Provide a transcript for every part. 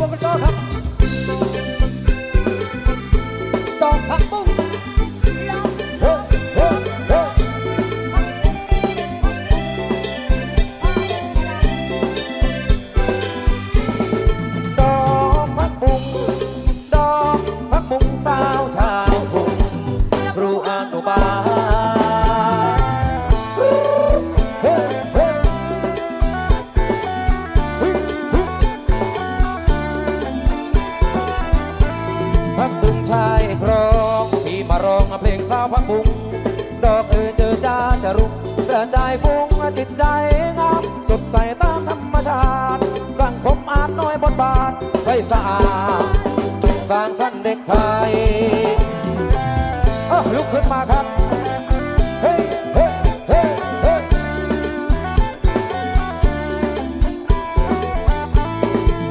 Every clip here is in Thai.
วงกันต่อครับาจน้อยบทบาทใสสะอาดสร้างสรรค์เด็กไทยอ้าวลุกขึ้นมาครับ เฮ้เฮ้เฮ้เฮ้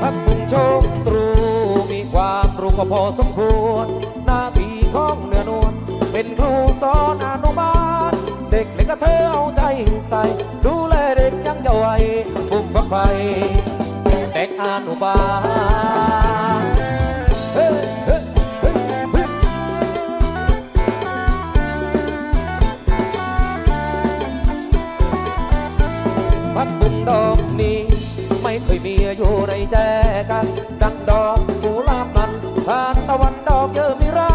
พักบุงโชคตรูมีความรู้ก็พอสมควร หน้าที่ของเนื้อนวลเป็นครูสอนอนุบาล เด็กเล็กก็เธอเอาใจใส่ ดูแลเด็กยังเยาว์วัยปุ่มฝักไฟ นุบาลเฮ้เฮ้เฮ้เฮ้พัดบุงดอกนี้ไม่เคยมีอยู่ในแจกันดังดอกกุหลาบมันทานตะวันดอกเยอะมีรา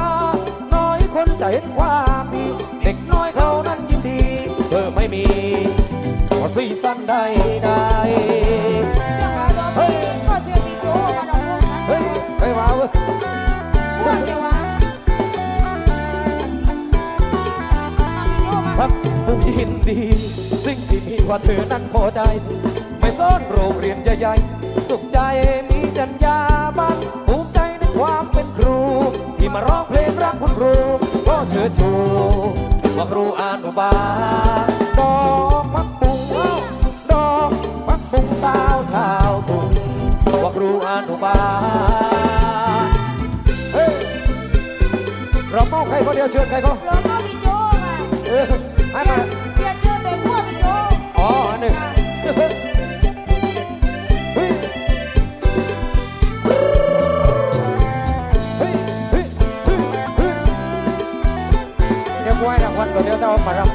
น้อยคนจะเห็นความดีเด็กน้อยเขานั้นยินดี เธอไม่มีก็สีสันใดใด ยินดี สิ่งที่มีว่าเธอนั้นพอใจ ไม่ซ่อนโรงเรียนใหญ่ๆสุขใจมีจัญญาบันภูมิใจในความเป็นครู ที่มาร้องเพลงรักคุณครูก็เชิดชูว่าครูอนุบาลดอกพักบุ้งดอกพักบุ้งสาวชาวทุ่งว่าครูอนุบาลเฮ้ยเราเมาใครคนเดียวเชิญใครก็เออให้มา กูให้รางวัลก่อนเดี๋ยวเอามารับ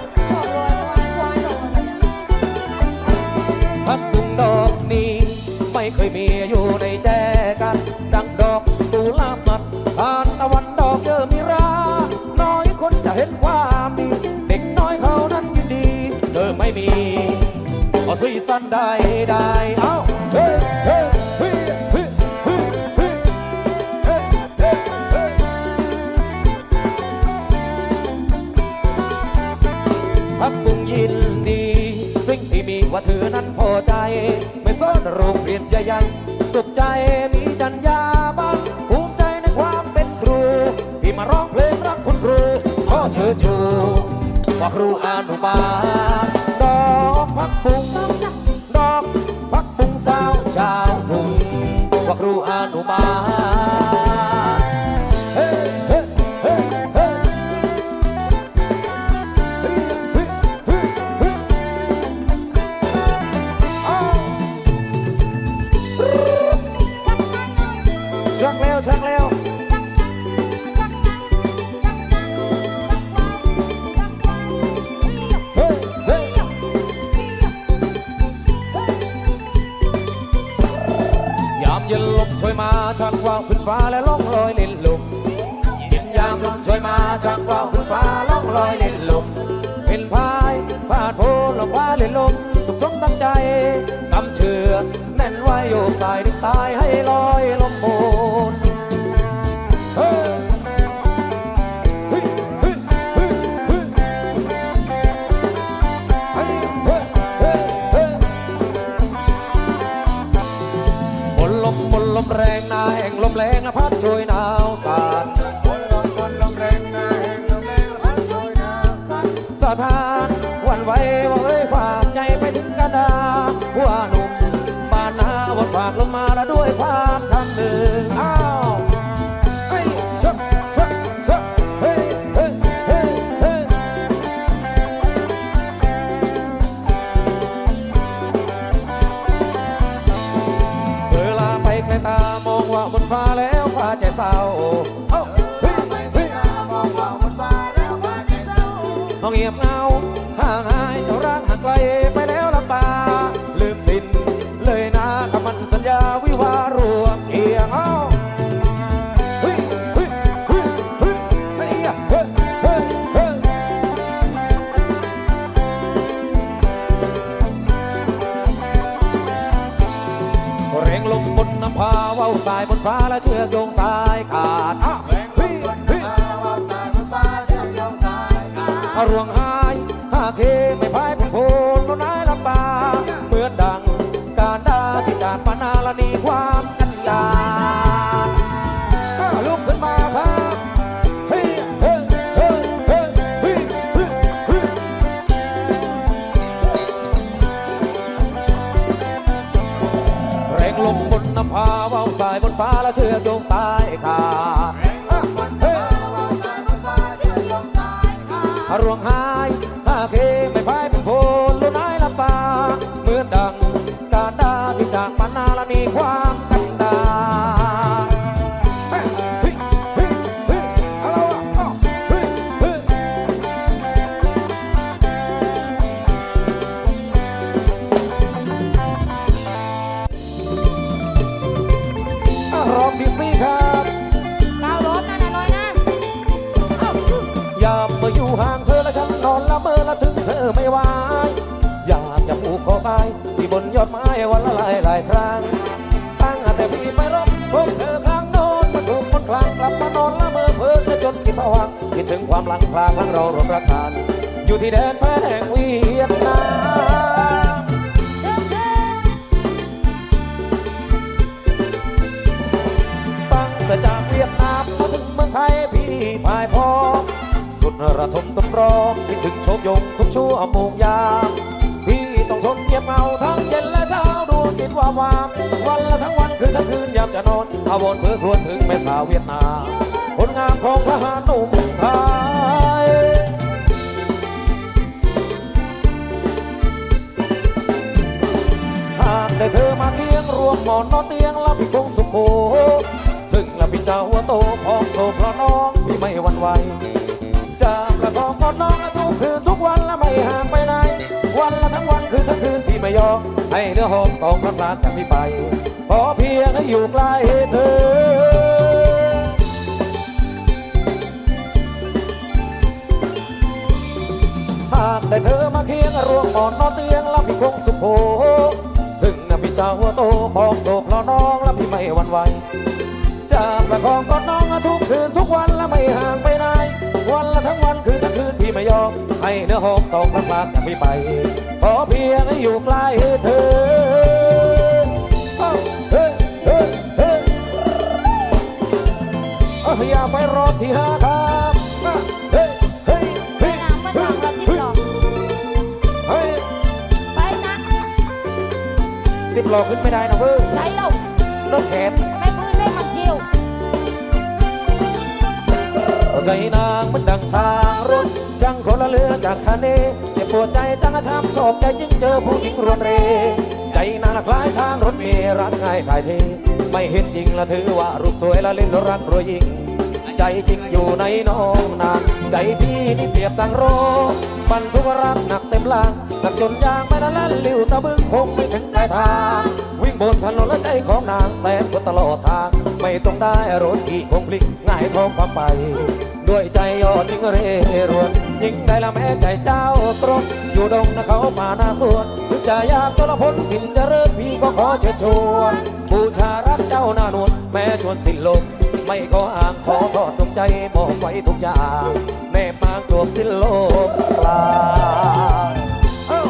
พักบุงดอกนี้ ไม่เคยมีอยู่ในแจกัน ดังดอกตุลามันผ่านตะวันดอกเจอมีรา น้อยคนจะเห็นความดี เด็กน้อยเขานั้นยินดี เธอไม่มี ขอสุยสันได้ได้ เอ้า เฮ้เฮ้ ว่าเธอนั้นพอใจ ไม่ซ่อนโรงเรียนใหญ่ๆสุขใจมีจัญญาบันภูมิใจในความเป็นครู ที่มาร้องเพลงรักคุณครูขอเชิญชูว่าครูอนุบาลดอกพักบุงดอกพักบุงสาวชาวทุ่งว่าครูอนุบาล ขึ้นฟ้าและล่องลอยเล่นลมยินยามลมช่วยมาชักว่าวขึ้นฟ้าล่องลอยเล่นลม เป็นพายพาดโพนลงว่าเล่นลมสุขสมตั้งใจกำเชือกแน่นไว้โยกสายดึงสายให้ลอยลมโบนแรงนาย แรงนะพัดช่วยหนาวสาดคนลมคนลมแรงนะแห่งลมแรงนะพัดช่วยหนาวสาดสะท้านหวันไหวว่าเอ้ยฝากใจไปถึงกันดาหัวหนุ่มบ้านนาวันฝากลงมา ฟ้าและเชือกโยงสายขาดากจะผูกคอตายที่บนยอดไม้วันละหลายหลายครั้งตั้งแต่พี่ไปรบพบเธอครั้งโน้นมาถูกคนกลางกลับมานอนละเมอเพ้อจะจนคิดผวังคิดถึงความหลังพลาครั้งเรารวมรักกันอยู่ที่แดนแฟนแห่งเวียดนามตั้งแต่จากเวียดนามมาถึงเมืองไทยพี่พายพอสุดระทมตำรองคิดถึงโชคยงทุกชั่วโมงยาม ต้องทนเงียบเหงาทั้งเย็นและเช้าดวงจิตว่าวามวันละทั้งวันคืนทั้งคืนยามจะนอนอาวรณ์เพื่อครวญถึงแม่สาวเวียดนามผลงานของทหารหนุ่มไทยหากได้เธอมาเคียงรวมหมอนนอนเตียงล้วพี่คงสุขโขถึงล้วพี่เจ้าหัวโตพองโตเพราะน้องพี่ไม่หวั่นไหว ไม่ยอมให้เนื้อหอมต้องพลาดจากพี่ไป ขอเพียงให้อยู่ใกล้เธอหากได้เธอมาเคียงรวมหมอนนอนเตียงแล้วพี่คงสุขโขถึงนะพี่เจ้าหัวโตพองโตเพราะน้องแล้วพี่ไม่หวั่นไหวจะประคองกอดน้องทุกคืนทุกวันและไม่ห่าง ให้เนื้อหอมต้องพลาดจากพี่ไป ขอเพียงให้อยู่ใกล้เธอออย่าไปรอที่ห้าครับเฮ้ยเฮ้ยไปเฮ้ยนะไม่ต้องรถจิ๊บหรอเฮ้ยไปนะสิบหล้อขึ้นไม่ได้นะเว้ยไหลลงรถแขนไม่พื้นไม่มันจิวใจนางมันดังทางรถ ช่างคนละเรือจากคาเนเจ็บปวดใจจังอาช้ำชอบใจจึงเจอผู้หญิงรวนเร ใจนางคล้ายทางรถเมล์รักง่ายถ่ายเท ไม่เห็นจริงละถือว่ารูปสวยละเล่นรักรวยยิ่ง ใจจริงอยู่ในน้องนางใจพี่นี่เปรียบสังโรบรรทุกรักหนักเต็มลางหนักจนยางไม่ละลั่นลิ้วตะบึงคงไม่ถึงปลายทาง วิ่งบนถนนและใจของนางแสนกว่าตลอดทาง ไม่ต้องได้รถขี่คงพลิกง่ายท้องความไป ด้วยใจยอดยิ่งเรรวนยิ่งได้ละแม้ใจเจ้าตรง อยู่ดงนะเขามาหน้าสวนถึงจะยากตัวละพ้นถิ่นเจะเริ่มพี่ก็ขอเชิญชวนบูชารักเจ้าหน้านวลแม้ชวนสิ้นลมไม่ขออ้างขอทอดดวงใจมอบไว้ทุกอย่างแน่ปางจวบสิ้นโลกปลาเอ้า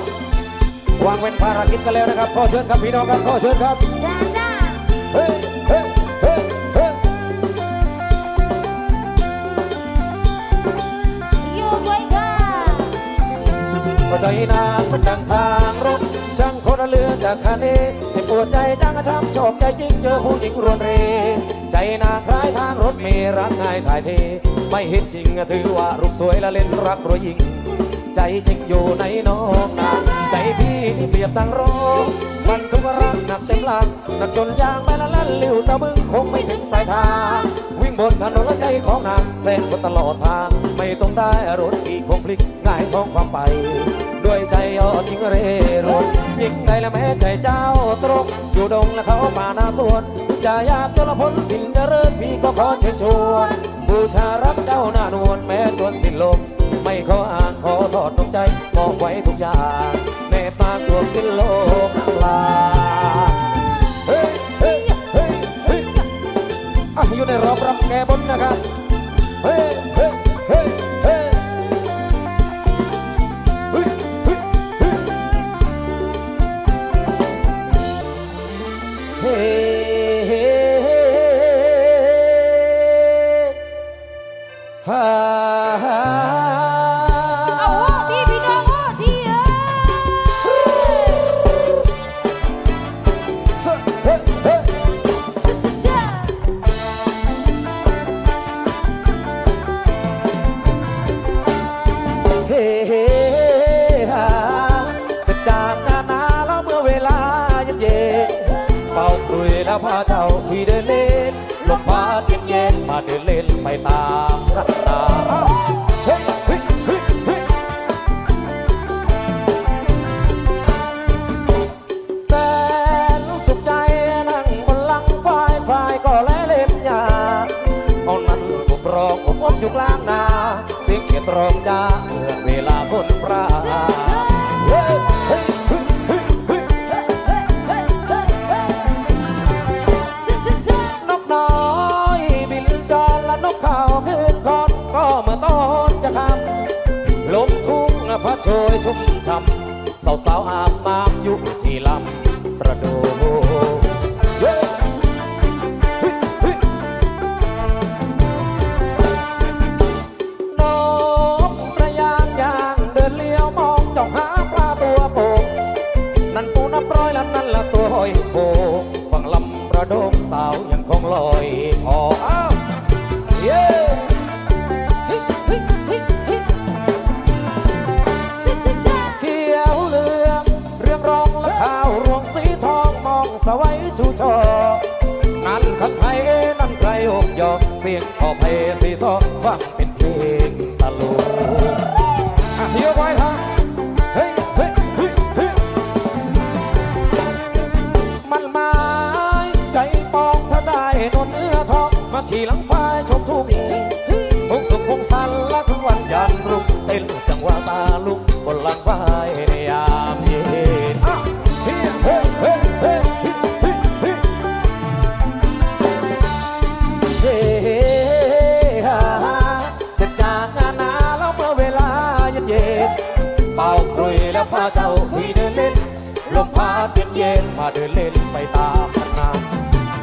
วางเป็นภารกิจกันแล้วนะครับขอเชิญครับพี่น้องครับขอเชิญครับจ้าจ้าเฮ้ ก็ใจนางมันดังทางรถ ช่างคนละเรือจากคาเนเจ็บปวดใจจังช้ำชอบใจจริงเจอผู้หญิงรวนเร ใจนางคล้ายทางรถเมล์รักง่ายถ่ายเท ไม่เห็นจริงถือว่ารูปสวยละเล่นรักรวยยิง ใจจริงอยู่ในน้องนางใจพี่นี่เปรียบดังโรคมันทุกข์รักหนักเต็มหลังหนักจนยางไม่ละลั่นลิ้วตะบึงคงไม่ถึงปลายทาง วิ่งบนถนนและใจของนางเส้นบนตลอดทาง ไม่ต้องได้รถอีกคงพลิกง่ายท้องความไป ยใจอ่อนยิ่งเร่รวนยิ่งใดละแม้ใจเจ้าตรงอยู่ดงและเขาป่านาสวนจะยากจนละพ้นถิ่นจะเริ่พี่ก็ขอเชิญชวน บูชารักเจ้าหน้านวลแม้จนสิ้นลม ไม่ขออ่านขอทอดน้ำใจมอบไว้ทุกอย่างเมตตาตัวสิ้นโลกลาเฮ้ยเฮ้ยเฮ้ยเฮ้ยอยู่ในรอบรับแก้บนนะครับ พาเจ้าพี่เดินเล่นลมพัดเย็นเย็นๆมาเดินเล่นไปตาม ชยชุ่มช่ำสาวสาวๆอาบน้ำอยู่ที่ลำประดู ยอเสียงขอเพสีซอฟังเป็นเพลงตลุงอะเที่ยวไว้ครับเฮ้ยเฮ้ยเฮ้ยเฮ้ยมันหมายใจปองถ้าได้นวลเนื้อทองมาขี่หลังควายชมทุ่งคงสุขคงสันละทุกวันยันรุ่งเต้นจังหวะตาลุกบนหลังคว เจ้าคุยเดินเล่น ลมพัดเย็นเย็นมาเดินเล่นไปตามพันนา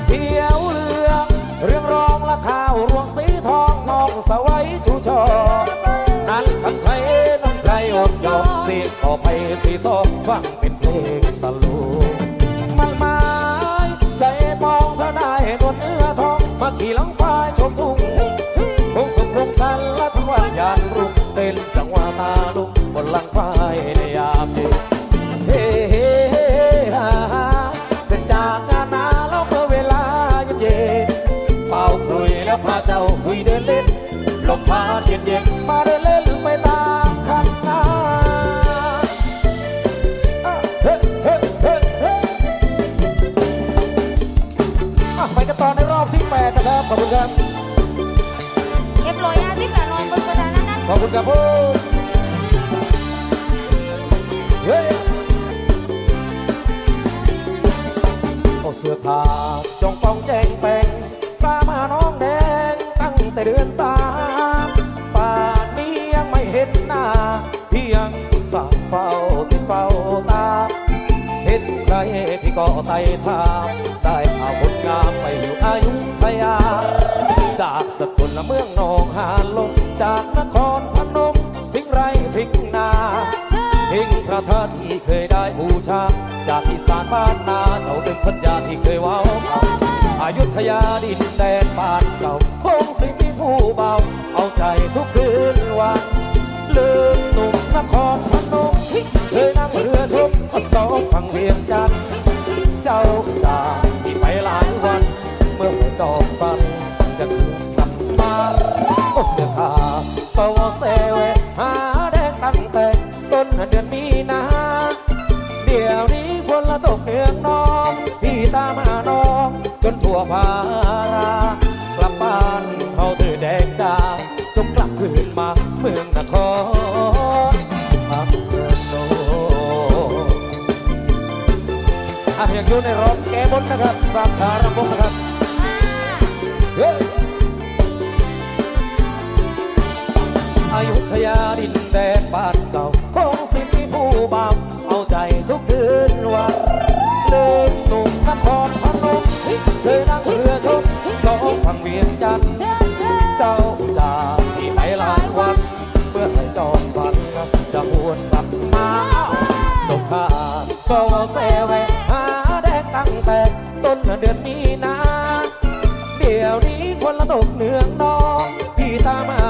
เที่ยวเรืองเรื่องรองละข้าวรวงสีทองมองสวัยชูชอนั่นขันไทยนั่นใครอดยอมเสียงขอไปสีซองฟังเป็นเพลงตะลุงมันมาใจมองเธอได้นวลเนื้อทองมาขี่หลังควายชมทุ่งคงสุขคงสันละทั้งวันยานรุ่งเต้นจังหวะตาลุกบนหลังควาย ครับขอบคุณครับเก็บรอยอาทิตย์ละนอนบนกระดานนั้นขอบคุณครับผมเฮ้ยโอเสื้อผ้าจงปองแจงแปงปลามาน้องแดงตั้งแต่เดือนสามป่านนี้ยังไม่เห็นหน้า เพียงสั่งเฝ้าที่เฝ้าตา เห็นใครพี่ก็ไต่ถามได้ เมืองหนองหาลงจากนครพนมทิ้งไรทิ้งนาทิ้งพระธาตุที่เคยได้บูชา จากอีสานบ้านนาเจ้าดึงสัญญาที่เคยว้าวอายุทยาดินแดนบ้านเก่าคงสิ่งที่ผู้เบา เอาใจทุกคืนวัน ลืมตุ่มนครพนมเคยนั่งเรือชมสองฝั่งเวียงจันทร์ ฝ้าเซเวหาแดงตั้งแต่ต้นเดือนมีนาเดี๋ยวนี้คนละตกเมืองน้องพี่ตามาน้องจนทั่วพารากลับบ้านเขาเธอแดงจ้าจงกลับคืนมาเมืองนครอักเมือโนอะยังอยู่ในรถแก้บนนะครับสามชาระบงนะครับ ตกเนืองนองพี่ตามา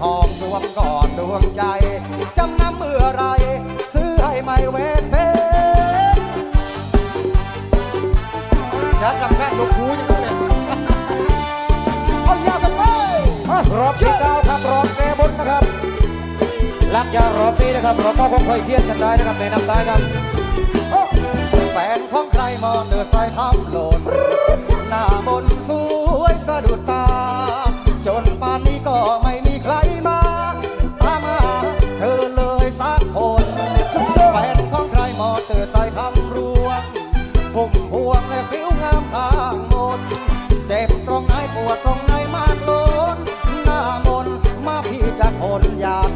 ทองดวงกอดดวงใจ จำนำเมื่อไร ซื้อให้ไม่เวทเพนแจ๊กับแค่ลูกคูยังไงเอายาวกันไปรอบที่เก้าครับรอบแกบุญนะครับรักยารอบนี้นะครับเราก็คงค่อยเทียนกันได้นะครับในน้ำตาครับแฟนของใครมองเดือดใสาทำหล่นหน้าบนสวยสะดุดตาจนปาน นยา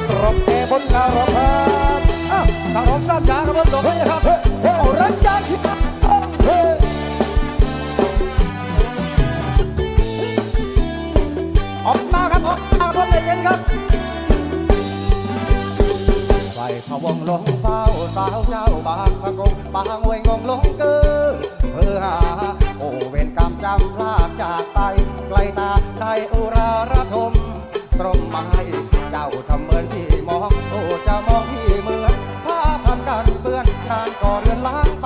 ครับรบเอบนการพครับอ้าวคารพทราบจ้าครบผมลงเลยนะครับเอรักาที่ออกมาครับออกมาครับเลยเย็นครับไฟพะวงลงเฝ้าสาวเจ้าบางพระกงบางเวยงงลงเกอเพื่อโอเวรกรมจำพลาดจากไปไกลตาได้อุราระทมตรงไม้ เจ้าทำเหมือนที่มอง โอ้เจ้ามองที่เหมือนผ้าพันกันเปื้อนนานก่อเรือนล้าง